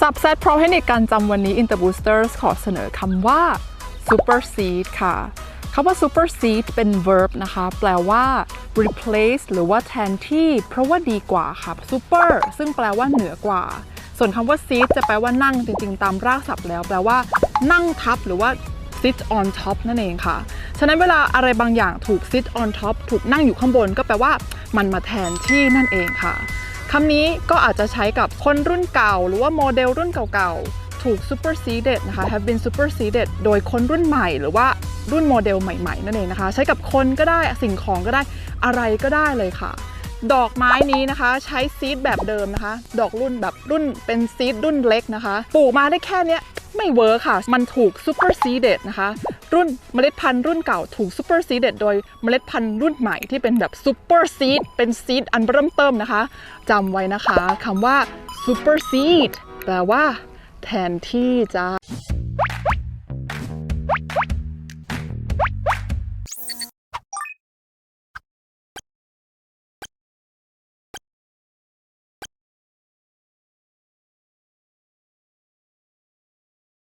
สับเซตพร้อมเทคนิคการจำวันนี้ Inter Boosters ขอเสนอคำว่า supersede ค่ะคำว่า supersede เป็น verb นะคะ แปลว่า replace หรือว่าแทนที่ เพราะว่าดีกว่าค่ะ super ซึ่งแปลว่าเหนือกว่า ส่วนคำว่า seat จะแปลว่านั่งจริง ๆ ตามรากศัพท์แล้ว แปลว่า นั่งทับหรือว่า sit on top นั่นเองค่ะ ฉะนั้นเวลาอะไรบางอย่างถูก sit on top ถูกนั่งอยู่ข้างบน ก็แปลว่ามันมาแทนที่นั่นเองค่ะ คำนี้ก็อาจจะใช้กับคนรุ่นเก่า หรือว่าโมเดลรุ่นเก่าๆ ถูก superseded นะคะ have been superseded โดยคนรุ่นใหม่ หรือว่ารุ่นโมเดลใหม่ๆ นั่นเองนะคะ ใช้กับคนก็ได้สิ่งของก็ได้อะไรก็ได้เลยค่ะ ดอกไม้นี้นะคะใช้ซีดแบบเดิมนะคะ ดอกรุ่นแบบรุ่นเป็นซีดรุ่นเล็กนะคะ ปลูกมาได้แค่เนี้ยไม่เวิร์คค่ะ มันถูก superseded นะคะ รุ่นเมล็ดพันธุ์รุ่นเก่าถูกซูเปอร์ซีดเด็ดโดยเมล็ดพันธุ์รุ่นใหม่ที่เป็นแบบซูเปอร์ซีดเป็นซีดอันเริ่มเติมนะคะจำไว้นะคะคำว่าซูเปอร์ซีดแปลว่าแทนที่จ้า